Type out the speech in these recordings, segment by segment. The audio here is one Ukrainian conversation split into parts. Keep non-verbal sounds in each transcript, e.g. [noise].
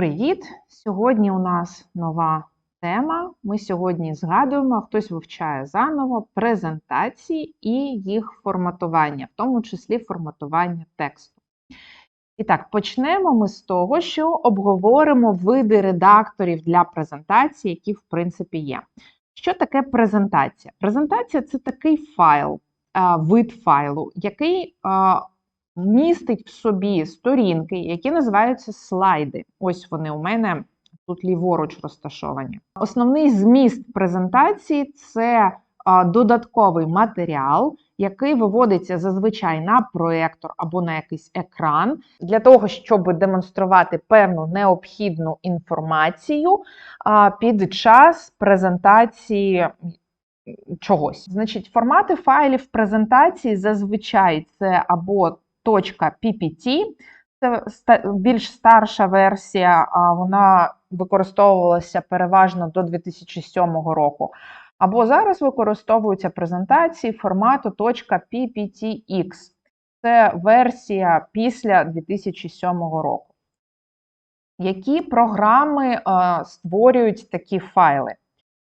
Привіт! Сьогодні у нас нова тема. Ми сьогодні згадуємо, хтось вивчає заново презентації і їх форматування, в тому числі форматування тексту. І так, почнемо ми з того, що обговоримо види редакторів для презентації, які, в принципі, є. Що таке презентація? Презентація це такий файл, вид файлу, який містить в собі сторінки, які називаються слайди. Ось вони у мене тут ліворуч розташовані. Основний зміст презентації це додатковий матеріал, який виводиться зазвичай на проєктор або на якийсь екран, для того, щоб демонструвати певну необхідну інформацію під час презентації чогось. Значить, формати файлів презентації зазвичай це або .ppt, це більш старша версія, а вона використовувалася переважно до 2007 року. Або зараз використовуються презентації формату .pptx. Це версія після 2007 року. Які програми е, створюють такі файли?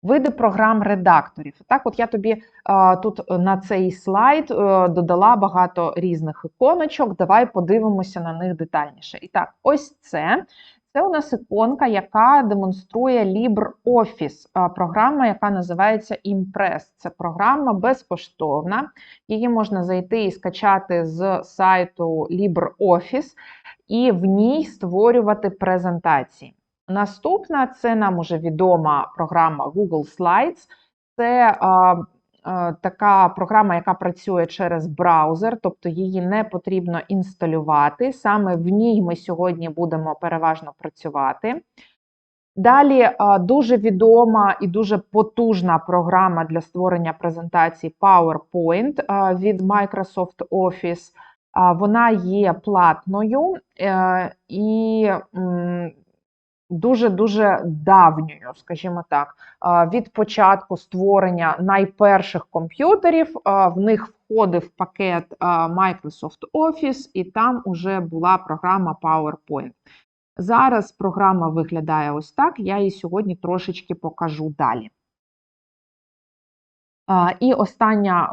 Види програм-редакторів. Так, от я тобі е, тут на цей слайд е, додала багато різних іконочок. Давай подивимося на них детальніше. І так, ось це. Це у нас іконка, яка демонструє LibreOffice, е, програма, яка називається Impress. Це програма безкоштовна. Її можна зайти і скачати з сайту LibreOffice, і в ній створювати презентації. Наступна це нам уже відома програма Google Slides. Це а, а, така програма, яка працює через браузер, тобто її не потрібно інсталювати. Саме в ній ми сьогодні будемо переважно працювати. Далі а, дуже відома і дуже потужна програма для створення презентацій PowerPoint а, від Microsoft Office. А, Вона є платною е, і м, дуже-дуже давньою, скажімо так, від початку створення найперших комп'ютерів в них входив пакет Microsoft Office, і там уже була програма PowerPoint. Зараз програма виглядає ось так, я її сьогодні трошечки покажу далі. І остання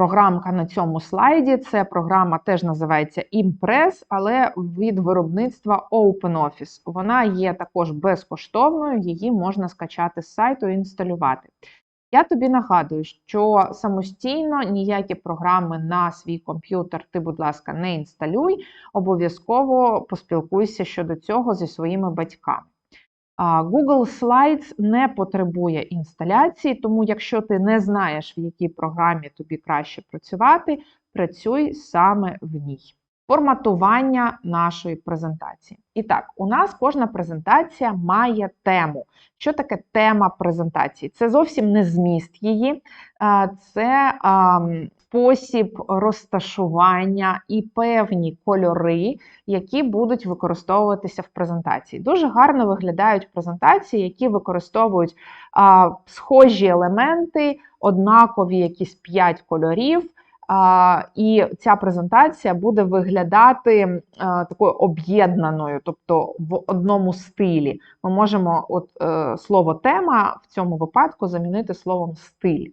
програмка на цьому слайді це програма теж називається Impress, але від виробництва OpenOffice. Вона є також безкоштовною, її можна скачати з сайту і інсталювати. Я тобі нагадую, що самостійно ніякі програми на свій комп'ютер ти, будь ласка, не інсталюй, обов'язково поспілкуйся щодо цього зі своїми батьками. Google Slides не потребує інсталяції, тому якщо ти не знаєш, в якій програмі тобі краще працювати, працюй саме в ній. Форматування нашої презентації. І так, у нас кожна презентація має тему. Що таке тема презентації? Це зовсім не зміст її, це ам, спосіб розташування і певні кольори, які будуть використовуватися в презентації. Дуже гарно виглядають презентації, які використовують а, схожі елементи, однакові якісь 5 кольорів. А, І ця презентація буде виглядати а, такою об'єднаною, тобто в одному стилі. Ми можемо от, е, слово тема в цьому випадку замінити словом стиль.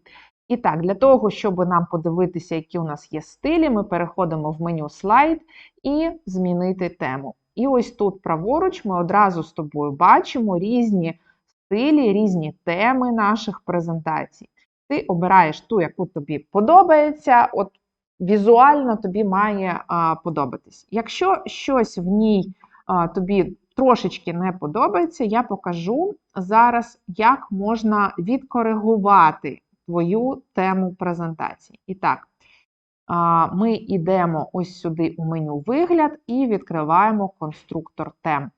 І так, для того, щоб нам подивитися, які у нас є стилі, ми переходимо в меню слайд і змінити тему. І ось тут праворуч ми одразу з тобою бачимо різні стилі, різні теми наших презентацій. Ти обираєш ту, яку тобі подобається, от візуально тобі має а, подобатись. Якщо щось в ній а, тобі трошечки не подобається, я покажу зараз, як можна відкоригувати твою тему презентації. І так, ми йдемо ось сюди у меню вигляд і відкриваємо конструктор тем.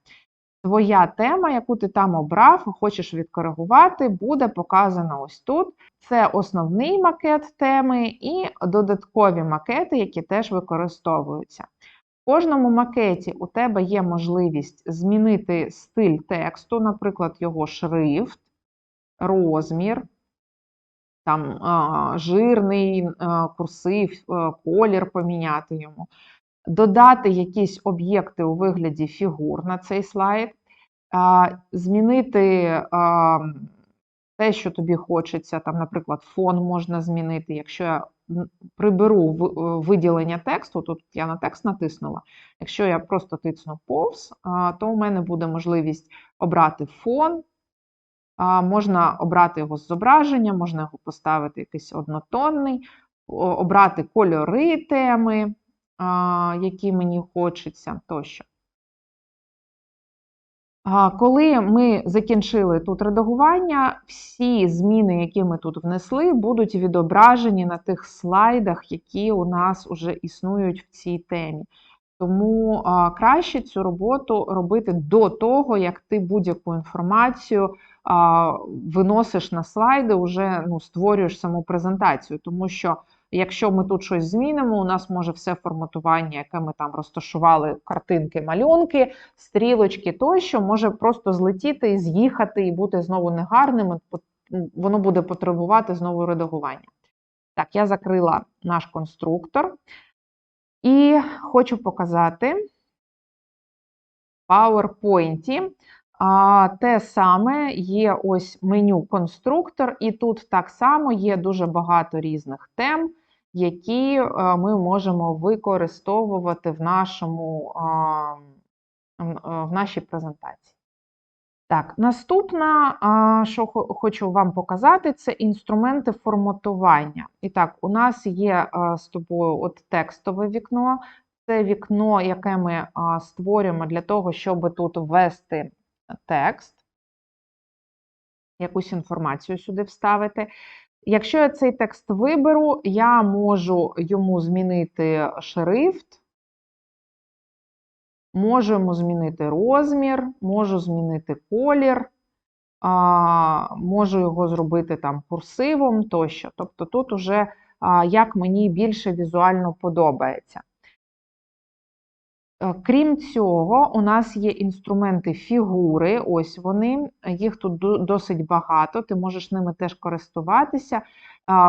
Твоя тема, яку ти там обрав, хочеш відкоригувати, буде показана ось тут. Це основний макет теми і додаткові макети, які теж використовуються. В кожному макеті у тебе є можливість змінити стиль тексту, наприклад, його шрифт, розмір, там жирний курсив, колір поміняти йому. додати якісь об'єкти у вигляді фігур на цей слайд, змінити те, що тобі хочеться, там, наприклад, фон можна змінити. Якщо я приберу е, виділення тексту, тут я на текст натиснула. Якщо я просто тисну повз, то у мене буде можливість обрати фон, можна обрати його з зображення, можна його поставити якийсь однотонний, обрати кольори теми, які мені хочеться тощо. Коли ми закінчили тут редагування, всі зміни, які ми тут внесли, будуть відображені на тих слайдах, які у нас вже існують в цій темі. Тому краще цю роботу робити до того, як ти будь-яку інформацію виносиш на слайди, вже ну, створюєш саму презентацію. Тому що якщо ми тут щось змінимо, у нас може все форматування, яке ми там розташували, картинки, малюнки, стрілочки тощо, може просто злетіти з'їхати, і бути знову негарним. Воно буде потребувати знову редагування. Так, я закрила наш конструктор. І хочу показати в PowerPoint. А, те саме є ось меню конструктор, і тут так само є дуже багато різних тем, які е, ми можемо використовувати в, нашому, е, в нашій презентації. Так, наступна, а, що хочу вам показати, це інструменти форматування. І так, у нас є а, з тобою от текстове вікно. Це вікно, яке ми створюємо для того, щоб тут ввести текст, якусь інформацію сюди вставити. Якщо я цей текст виберу, я можу йому змінити шрифт, Можемо змінити розмір, можу змінити колір, можу його зробити там курсивом тощо. Тобто тут уже як мені більше візуально подобається. Е, Крім цього, у нас є інструменти фігури, ось вони, їх тут досить багато, ти можеш ними теж користуватися.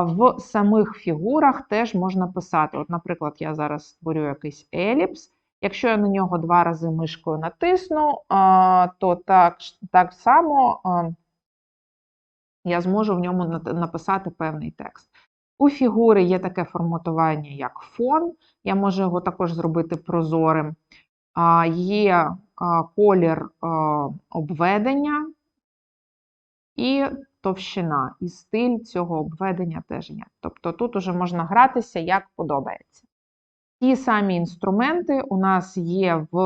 В самих фігурах теж можна писати. От, наприклад, я зараз створю якийсь еліпс. Якщо я на нього два рази мишкою натисну, то так, так само я зможу в ньому написати певний текст. У фігури є таке форматування, як фон. Я можу його також зробити прозорим. Є колір обведення і товщина, і стиль цього обведення теж є. Тобто тут уже можна гратися, як подобається. Ті самі інструменти у нас є в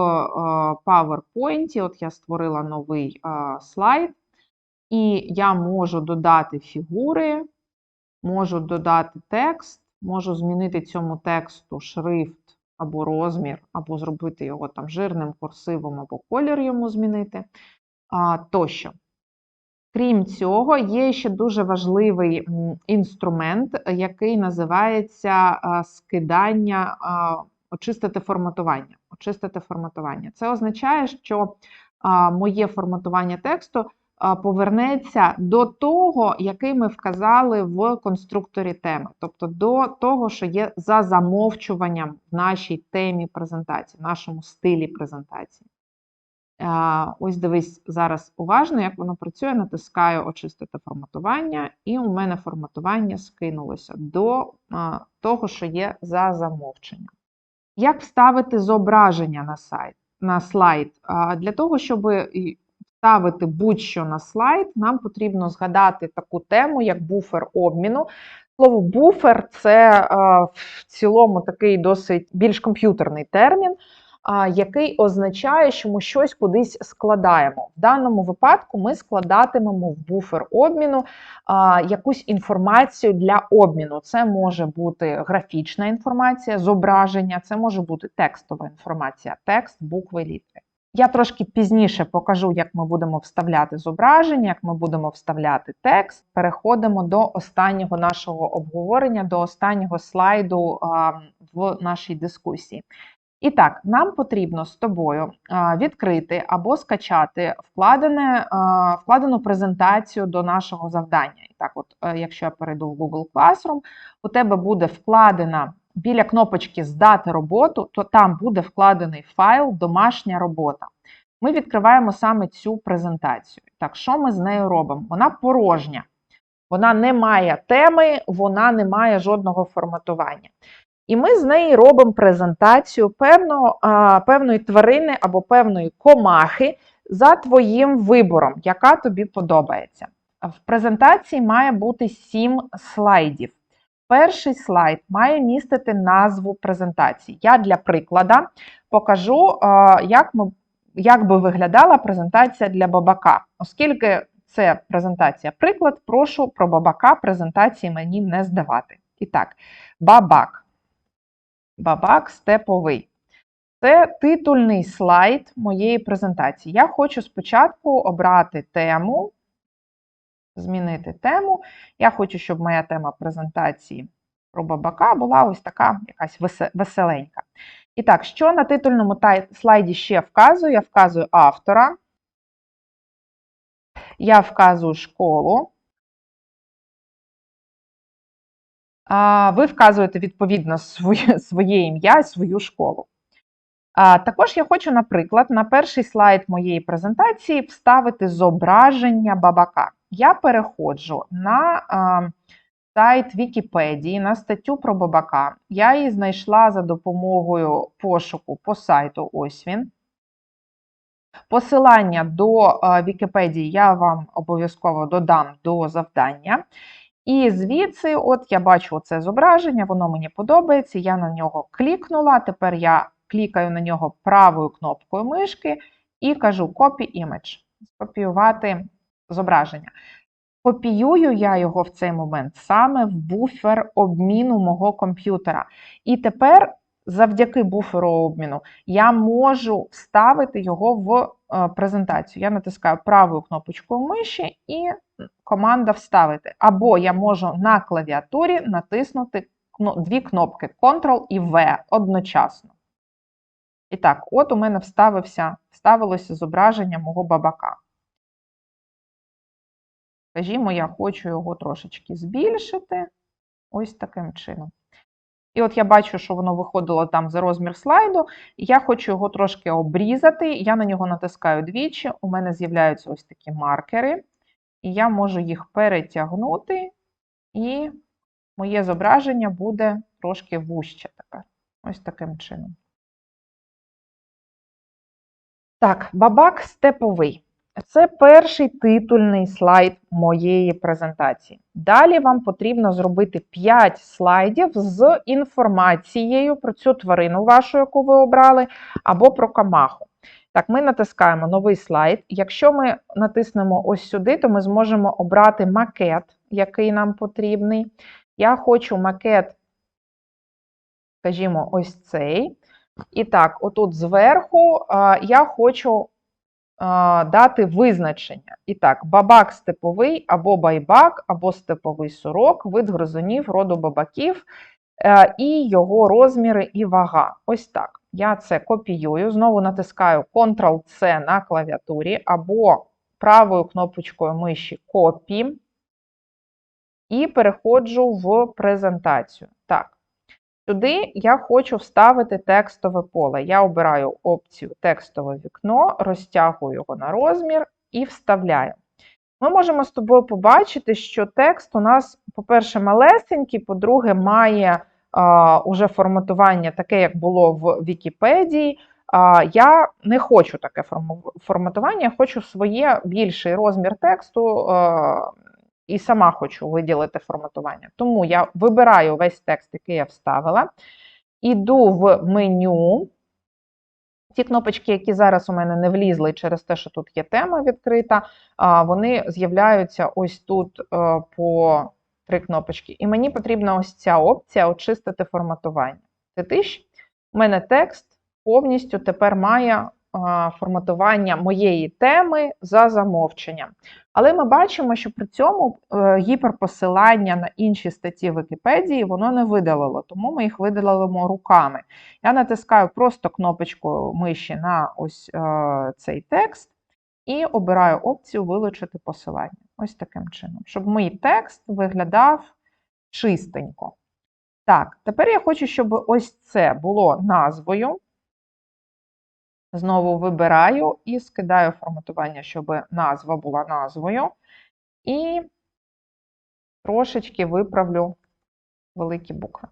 PowerPoint. От я створила новий слайд, і я можу додати фігури, можу додати текст, можу змінити цьому тексту шрифт або розмір, або зробити його там жирним, курсивом, або колір йому змінити а, тощо. Крім цього, є ще дуже важливий інструмент, який називається скидання, очистити форматування. Очистити форматування. Це означає, що моє форматування тексту повернеться до того, який ми вказали в конструкторі теми, тобто до того, що є за замовчуванням в нашій темі презентації, в нашому стилі презентації. Ось дивись зараз уважно, як воно працює. Натискаю очистити форматування, і у мене форматування скинулося до того, що є за замовченням. Як вставити зображення на сайт, на слайд? Для того, щоб і вставити будь-що на слайд, нам потрібно згадати таку тему, як буфер обміну. Слово буфер це а, в цілому такий досить більш комп'ютерний термін який означає, що ми щось кудись складаємо. В даному випадку ми складатимемо в буфер обміну якусь інформацію для обміну. Це може бути графічна інформація, зображення, це може бути текстова інформація, текст, букви, літери. Я трошки пізніше покажу, як ми будемо вставляти зображення, як ми будемо вставляти текст. Переходимо до останнього нашого обговорення, до останнього слайду в нашій дискусії. І так, нам потрібно з тобою відкрити або скачати вкладене, вкладену презентацію до нашого завдання. І так, от, е, якщо я перейду в Google Classroom, у тебе буде вкладена біля кнопочки Здати роботу, то там буде вкладений файл Домашня робота. Ми відкриваємо саме цю презентацію. Так, що ми з нею робимо? Вона порожня. Вона не має теми, вона не має жодного форматування. І ми з неї робимо презентацію певного, а, певної тварини або певної комахи за твоїм вибором, яка тобі подобається. В презентації має бути 7 слайдів. Перший слайд має містити назву презентації. Я для приклада покажу, як, ми, як би виглядала презентація для бабака. Оскільки це презентація приклад, прошу про бабака презентації мені не здавати. І так, бабак. Бабак степовий. Це титульний слайд моєї презентації. Я хочу спочатку обрати тему, змінити тему. Я хочу, щоб моя тема презентації про бабака була ось така якась веселенька. І так, що на титульному слайді ще вказую? Я вказую автора, я вказую школу. ви вказуєте відповідно своє, [laughs] своє ім'я і свою школу. Також я хочу, наприклад, на перший слайд моєї презентації вставити зображення бабака. Я переходжу на сайт Вікіпедії, на статтю про бабака. Я її знайшла за допомогою пошуку по сайту. Ось він. Посилання до Вікіпедії я вам обов'язково додам до завдання. І звідси, от я бачу це зображення, воно мені подобається. Я на нього клікнула. Тепер я клікаю на нього правою кнопкою мишки і кажу Copy Image, скопіювати зображення. Копіюю я його в цей момент саме в буфер обміну мого комп'ютера. І тепер, завдяки буферу обміну, я можу вставити його в е, презентацію. Я натискаю правою кнопочкою миші і команда вставити. Або я можу на клавіатурі натиснути дві кнопки Ctrl і V одночасно. І так, от у мене вставився, вставилося зображення мого бабака. Скажімо, я хочу його трошечки збільшити. Ось таким чином. І от я бачу, що воно виходило там за розмір слайду, я хочу його трошки обрізати. Я на нього натискаю двічі, у мене з'являються ось такі маркери і я можу їх перетягнути, і моє зображення буде трошки вужче тепер. Ось таким чином. Так, бабак степовий. Це перший титульний слайд моєї презентації. Далі вам потрібно зробити 5 слайдів з інформацією про цю тварину вашу, яку ви обрали, або про камаху. Так, ми натискаємо новий слайд. Якщо ми натиснемо ось сюди, то ми зможемо обрати макет, який нам потрібний. Я хочу макет, скажімо, ось цей. І так, отут зверху я хочу дати визначення. І так, бабак степовий, або байбак, або степовий сорок, вид гризунів, роду бабаків е, і його розміри і вага. Ось так. Я це копіюю, знову натискаю Ctrl-C на клавіатурі або правою кнопочкою миші Copy і переходжу в презентацію. Так, сюди я хочу вставити текстове поле. Я обираю опцію текстове вікно, розтягую його на розмір і вставляю. Ми можемо з тобою побачити, що текст у нас, по-перше, малесенький, по-друге, має уже форматування, таке, як було в Вікіпедії. Я не хочу таке форматування, я хочу своє більший розмір тексту і сама хочу виділити форматування. Тому я вибираю весь текст, який я вставила, іду в меню. Ті кнопочки, які зараз у мене не влізли через те, що тут є тема відкрита, вони з'являються ось тут е, по три кнопочки. І мені потрібна ось ця опція очистити форматування. Тиш, у мене текст повністю тепер має форматування моєї теми за замовченням. Але ми бачимо, що при цьому е, гіперпосилання на інші статті Вікіпедії воно не видалило, тому ми їх видалимо руками. Я натискаю просто кнопочку миші на ось е, цей текст і обираю опцію Вилучити посилання. Ось таким чином, щоб мій текст виглядав чистенько. Так, тепер я хочу, щоб ось це було назвою. Знову вибираю і скидаю форматування, щоб назва була назвою. І трошечки виправлю великі букви.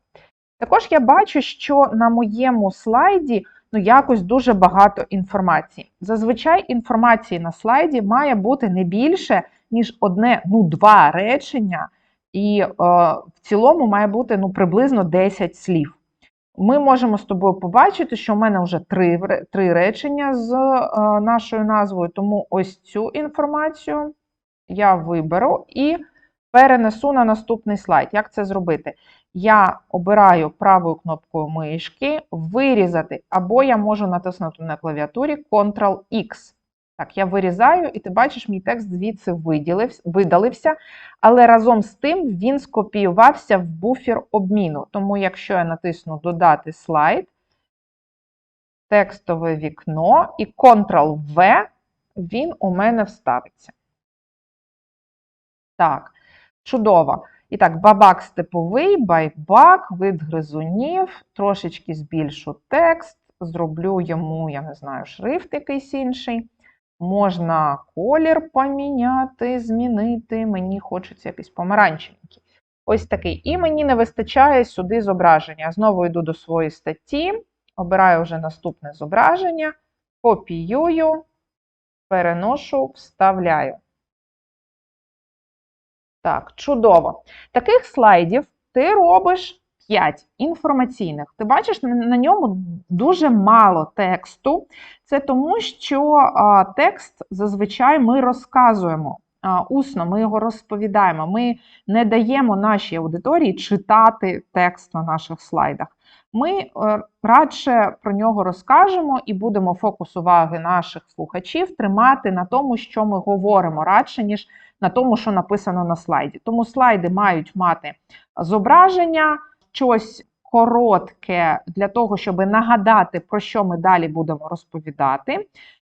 Також я бачу, що на моєму слайді ну, якось дуже багато інформації. Зазвичай інформації на слайді має бути не більше, ніж одне, ну, два речення, і е, в цілому має бути ну, приблизно 10 слів. Ми можемо з тобою побачити, що в мене вже три три речення з е, нашою назвою, тому ось цю інформацію я виберу і перенесу на наступний слайд. Як це зробити? Я обираю правою кнопкою мишки, вирізати, або я можу натиснути на клавіатурі Ctrl-X. Так, я вирізаю, і ти бачиш, мій текст звідси видалився, але разом з тим він скопіювався в буфер обміну. Тому, якщо я натисну Додати слайд, текстове вікно і Ctrl-V, він у мене вставиться. Так, чудово. І так, бабак степовий, байбак, вид гризунів, трошечки збільшу текст, зроблю йому, я не знаю, шрифт якийсь інший. Можна колір поміняти, змінити. Мені хочеться якийсь помаранчевенький. Ось такий. І мені не вистачає сюди зображення. Знову йду до своєї статті, обираю вже наступне зображення, копіюю, переношу, вставляю. Так, чудово. Таких слайдів ти робиш 5 інформаційних. Ти бачиш, на ньому дуже мало тексту. Це тому, що текст зазвичай ми розказуємо. Усно, ми його розповідаємо. Ми не даємо нашій аудиторії читати текст на наших слайдах. Ми е, радше про нього розкажемо і будемо фокус уваги наших слухачів тримати на тому, що ми говоримо, радше, ніж на тому, що написано на слайді. Тому слайди мають мати зображення, щось коротке для того, щоб нагадати, про що ми далі будемо розповідати.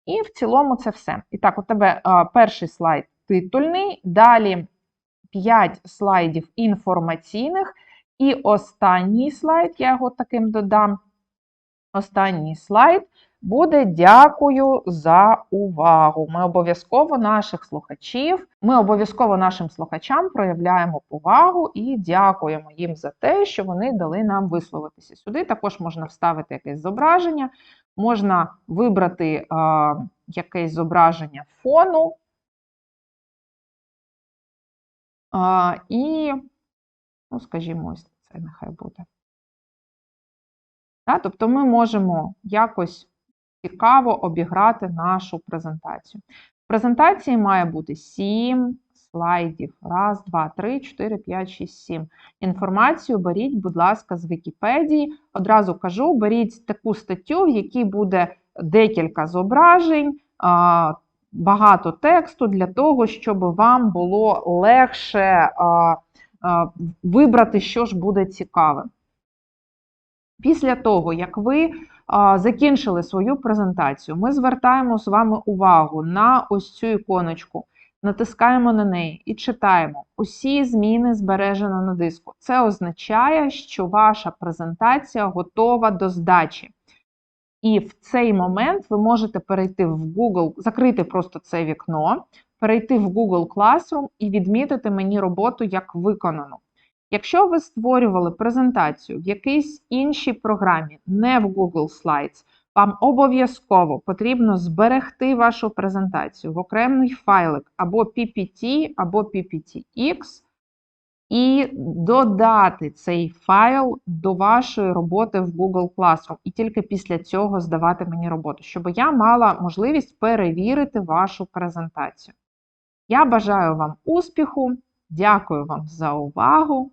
І в цілому це все. І так, у тебе перший слайд титульний, далі 5 слайдів інформаційних. І останній слайд, я його таким додам. Останній слайд буде дякую за увагу. Ми обов'язково наших слухачів, ми обов'язково нашим слухачам проявляємо повагу і дякуємо їм за те, що вони дали нам висловитися. Сюди також можна вставити якесь зображення, можна вибрати а, якесь зображення фону. А, І, ну, скажімо, ось це нехай буде. Тобто ми можемо якось цікаво обіграти нашу презентацію. В презентації має бути 7 слайдів. Раз, два, три, чотири, п'ять, шість, сім. Інформацію беріть, будь ласка, з Вікіпедії. Одразу кажу, беріть таку статтю, в якій буде декілька зображень, багато тексту для того, щоб вам було легше вибрати, що ж буде цікаве. Після того, як ви закінчили свою презентацію, ми звертаємо з вами увагу на ось цю іконочку, натискаємо на неї і читаємо: усі зміни збережено на диску. Це означає, що ваша презентація готова до здачі. І в цей момент ви можете перейти в Google, закрити просто це вікно, перейти в Google Classroom і відмітити мені роботу як виконану. Якщо ви створювали презентацію в якійсь іншій програмі, не в Google Slides, вам обов'язково потрібно зберегти вашу презентацію в окремий файлик або PPT, або PPTX, і додати цей файл до вашої роботи в Google Classroom. І тільки після цього здавати мені роботу, щоб я мала можливість перевірити вашу презентацію. Я бажаю вам успіху, дякую вам за увагу.